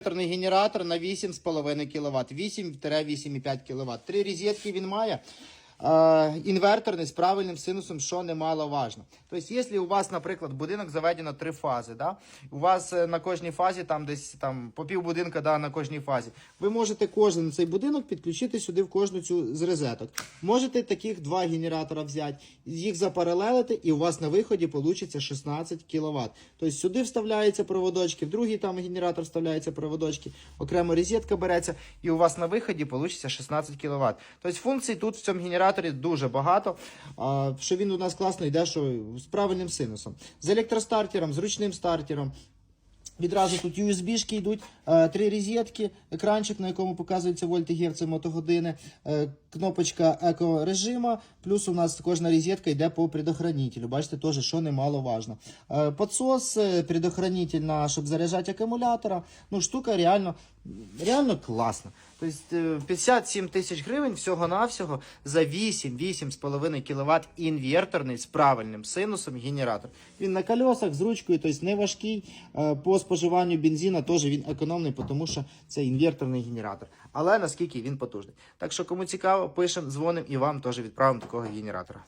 Інверторний генератор на 8,5 кВт, 8-8,5 кВт. Три розетки він має. Е, інверторний з правильним синусом, що немаловажно. Тобто, якщо у вас, наприклад, будинок заведено три фази, да? у вас е, на кожній фазі там десь там по пів будинка да, на кожній фазі, ви можете кожен цей будинок підключити сюди в кожну цю з розеток. Можете таких два генератора взяти, їх запаралелити, і у вас на виході вийде 16 кВт. Тобто сюди вставляються проводочки, в другий там генератор вставляються проводочки, окремо розетка береться, і у вас на виході вийде 16 кВт. Тобто функцій тут в цьому генераторі дуже багато. Що він у нас класно йде, що з правильним синусом. З електростартером, з ручним стартером. Відразу тут USB-шки йдуть, е, три розетки, екранчик, на якому показується вольти герци мотогодини, е, кнопочка екорежима, плюс у нас кожна розетка йде по предохранителю. Бачите, теж, що немаловажно. Е, Подсос, е, предохранитель на, щоб заряджати акумулятора. Ну, штука реально, реально класна. Тобто е, 57 тисяч гривень всього-навсього за 8-8,5 кВт інверторний з правильним синусом генератор. Він на колесах з ручкою, тобто не важкий. Е, По споживанню бензина теж він економний, тому що це інверторний генератор. Але наскільки він потужний. Так що, кому цікаво, пишемо, дзвонимо і вам теж відправимо такого генератора.